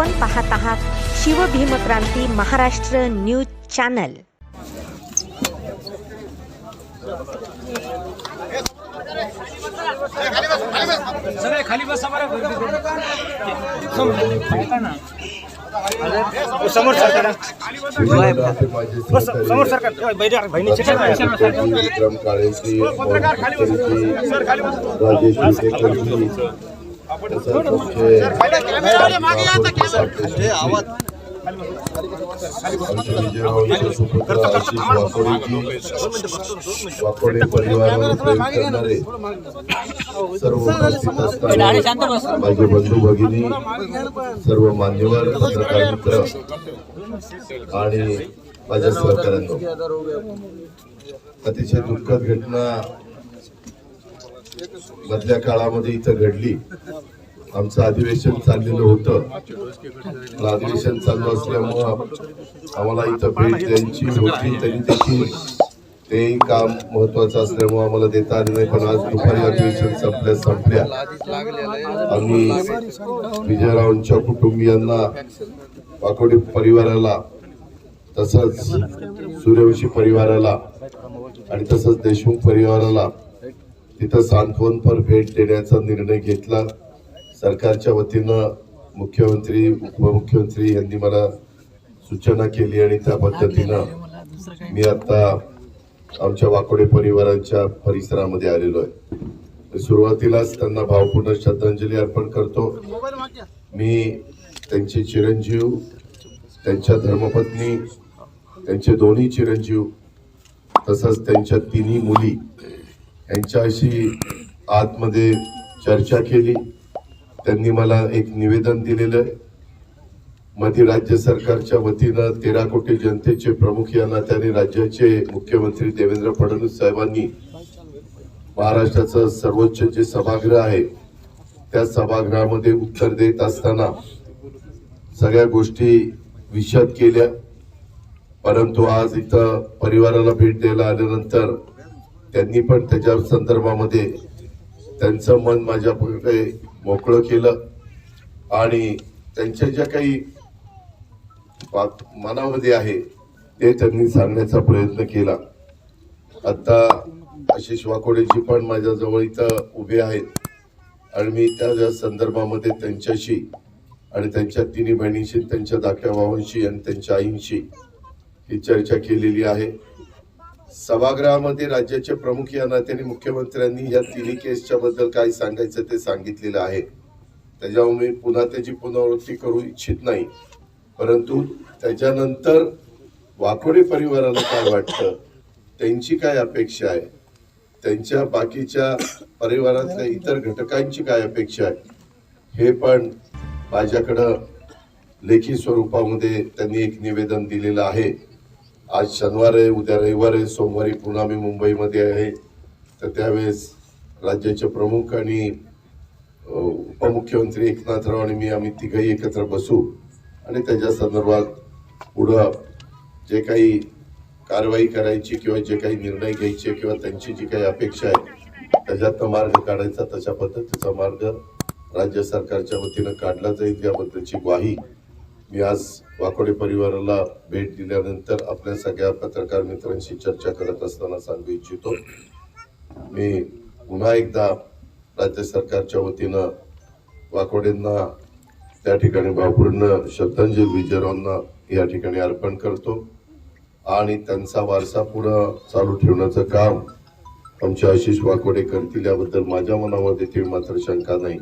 आपण पाहत आहात शिवभीमक्रांती महाराष्ट्र न्यूज चॅनल सगळे खाली बसा बरं समोर सरकार बस समोर सरकार बहिणी वाकोडे परिवारावर प्रेम करणारे उपस्थित असताना माझे बंधू भगिनी सर्व मान्यवर पत्रकार मित्र आणि माझ्या सहकाऱ्यांनो. अतिशय दुःखद घटना मधल्या काळामध्ये इथं घडली. आमचं अधिवेशन चाललेलं होतं. अधिवेशन चालू असल्यामुळं आम्हाला इथं भेट द्यायची होती तरी देखील तेही काम महत्वाचं असल्यामुळं आम्हाला देता आले नाही. पण आज दुपारी अधिवेशन संपल्या संपल्या. आम्ही विजयरावांच्या कुटुंबियांना वाकोडी परिवाराला तसंच सूर्यवंशी परिवाराला आणि तसंच देशमुख परिवाराला तिथं सांत्वनपर भेट देण्याचा निर्णय घेतला. सरकारच्या वतीनं मुख्यमंत्री उपमुख्यमंत्री यांनी मला सूचना केली आणि त्या पद्धतीनं मी आता आमच्या वाकोडे परिवाराच्या परिसरामध्ये आलेलो आहे. सुरुवातीलाच त्यांना भावपूर्ण श्रद्धांजली अर्पण करतो. मी त्यांचे चिरंजीव त्यांच्या धर्मपत्नी त्यांचे दोन्ही चिरंजीव तसंच त्यांच्या तिन्ही मुली यांच्याशी आतमध्ये चर्चा केली. त्यांनी मला एक निवेदन दिलेलं आहे. मध्ये राज्य सरकारच्या वतीनं तेरा कोटी जनतेचे प्रमुख यांना त्यांनी राज्याचे मुख्यमंत्री देवेंद्र फडणवीस साहेबांनी महाराष्ट्राचं सर्वोच्च जे सभागृह आहे त्या सभागृहामध्ये उत्तर देत असताना सगळ्या गोष्टी विशद केल्या. परंतु आज इथं परिवाराला भेट द्यायला आल्यानंतर त्यांनी पण त्याच्या संदर्भामध्ये त्यांचं मन माझ्याकडे मोकळं केलं. आणि त्यांच्या ज्या काही मनामध्ये आहे ते त्यांनी सांगण्याचा प्रयत्न केला. आता आशिष वाकोडेजी पण माझ्याजवळ इथं उभे आहेत. आणि मी त्या ज्या संदर्भामध्ये त्यांच्याशी आणि त्यांच्या तिन्ही बहिणींशी त्यांच्या धाक्या भावांशी आणि त्यांच्या आईंशी ही चर्चा केलेली आहे. सभागृहामध्ये राज्याचे प्रमुख या नात्याने मुख्यमंत्र्यांनी या तिन्ही केसच्या बद्दल काय सांगायचं ते सांगितलेलं आहे. त्याच्यामुळे मी पुन्हा त्याची पुनरावृत्ती करू इच्छित नाही. परंतु त्याच्यानंतर वाकोडे परिवाराला काय वाटतं? त्यांची काय अपेक्षा आहे? त्यांच्या बाकीच्या परिवारातल्या इतर घटकांची काय अपेक्षा आहे? हे पण माझ्याकडं लेखी स्वरूपामध्ये त्यांनी एक निवेदन दिलेलं आहे. आज शनिवार आहे उद्या रविवार आहे सोमवारी पुन्हा मी मुंबईमध्ये आहे. तर त्यावेळेस राज्याचे प्रमुख आणि उपमुख्यमंत्री एकनाथराव आणि मी आम्ही तिघही एकत्र बसू आणि त्याच्या संदर्भात पुढं जे काही कारवाई करायची किंवा जे काही निर्णय घ्यायचे किंवा त्यांची जी काही अपेक्षा आहे त्याच्यातनं मार्ग काढायचा तशा पद्धतीचा मार्ग राज्य सरकारच्या वतीनं काढला जाईल. याबद्दलची ग्वाही मी आज वाकोडे परिवाराला भेट दिल्यानंतर आपल्या सगळ्या पत्रकार मित्रांशी चर्चा करत असताना सांगू इच्छितो. मी पुन्हा एकदा राज्य सरकारच्या वतीनं वाकोडेंना त्या ठिकाणी भावपूर्ण श्रद्धांजली विजयरावांना या ठिकाणी अर्पण करतो आणि त्यांचा वारसा पुढं चालू ठेवण्याचं काम आमचे आशिष वाकोडे करतील याबद्दल माझ्या मनामध्ये ती मात्र शंका नाही.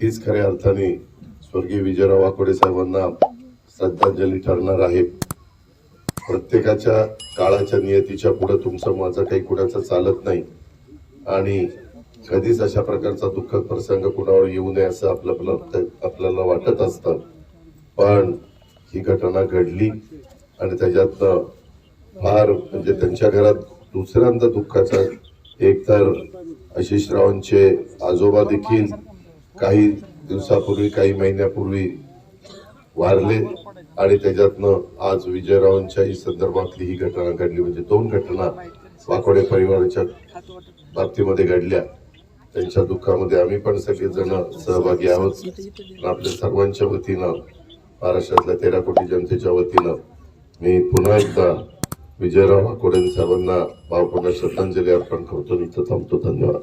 तीच खऱ्या अर्थाने स्वर्गीय विजयराव वाकोडे साहेबांना श्रद्धांजली ठरणार आहे. प्रत्येकाच्या काळाच्या नियतीच्या पुढे तुमचं माझं काही कुणाचं चालत नाही. आणि कधीच अशा प्रकारचा दुःखद प्रसंग कुणावर येऊ नये असं आपलं आपल्याला वाटत असतं. पण ही घटना घडली आणि त्याच्यातनं फार म्हणजे त्यांच्या घरात दुसऱ्यांदा दुःखाचा एक तर आशिषरावांचे आजोबा देखील काही दिवसापूर्वी काही महिन्यापूर्वी वारले. आणि त्याच्यातनं आज विजयरावांच्याही संदर्भातली ही घटना घडली म्हणजे दोन घटना वाकोडे परिवाराच्या बाबतीमध्ये घडल्या. त्यांच्या दुःखामध्ये आम्ही पण सगळेजण सहभागी आहोत. आपल्या सर्वांच्या वतीनं महाराष्ट्रातल्या तेरा कोटी जनतेच्या वतीनं मी पुन्हा एकदा विजयराव वाकोडे साहेबांना भावपूर्ण श्रद्धांजली अर्पण करतो इथं थांबतो. धन्यवाद.